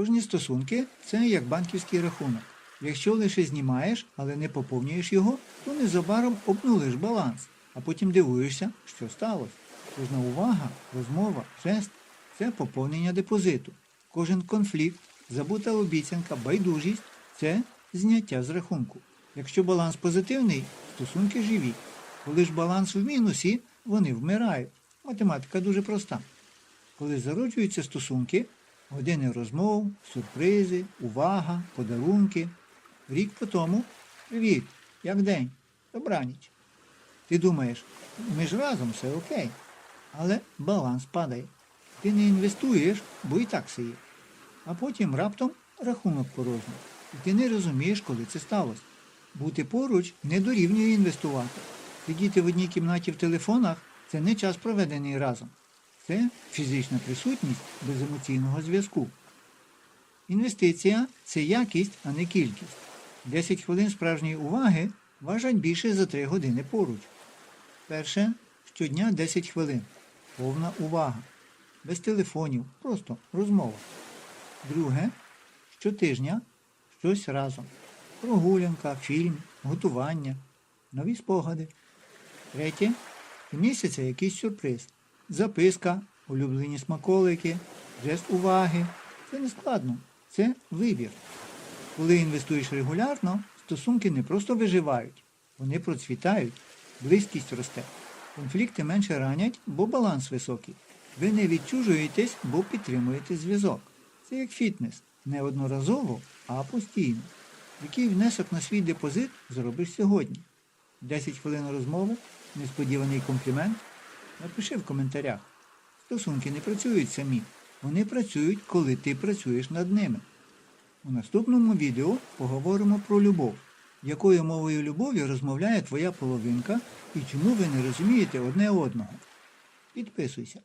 Кожні стосунки це як банківський рахунок. Якщо лише знімаєш, але не поповнюєш його, то незабаром обнулиш баланс, а потім дивуєшся, що сталося. Кожна увага, розмова, жест це поповнення депозиту. Кожен конфлікт, забута обіцянка, байдужість це зняття з рахунку. Якщо баланс позитивний, стосунки живі. Коли ж баланс в мінусі, вони вмирають. Математика дуже проста. Коли зароджуються стосунки, години розмов, сюрпризи, увага, подарунки. Рік по тому привіт, як день, добраніч. Ти думаєш, ми ж разом все окей. Але баланс падає. Ти не інвестуєш, бо і так все є. А потім раптом рахунок порожній. І ти не розумієш, коли це сталося. Бути поруч не дорівнює інвестувати. Сидіти в одній кімнаті в телефонах це не час проведений разом. Це фізична присутність без емоційного зв'язку. Інвестиція це якість, а не кількість. 10 хвилин справжньої уваги важать більше за 3 години поруч. Перше щодня 10 хвилин. Повна увага. Без телефонів, просто розмова. Друге щотижня щось разом. Прогулянка, фільм, готування, нові спогади. Третє місяця якийсь сюрприз. Записка, улюблені смаколики, жест уваги. Це не складно, це вибір. Коли інвестуєш регулярно, стосунки не просто виживають, вони процвітають, близькість росте. Конфлікти менше ранять, бо баланс високий. Ви не відчужуєтесь, бо підтримуєте зв'язок. Це як фітнес. Не одноразово, а постійно. Який внесок на свій депозит зробиш сьогодні? 10 хвилин розмови, несподіваний комплімент. Напиши в коментарях. Стосунки не працюють самі. Вони працюють, коли ти працюєш над ними. У наступному відео поговоримо про любов. Якою мовою любові розмовляє твоя половинка і чому ви не розумієте одне одного. Підписуйся.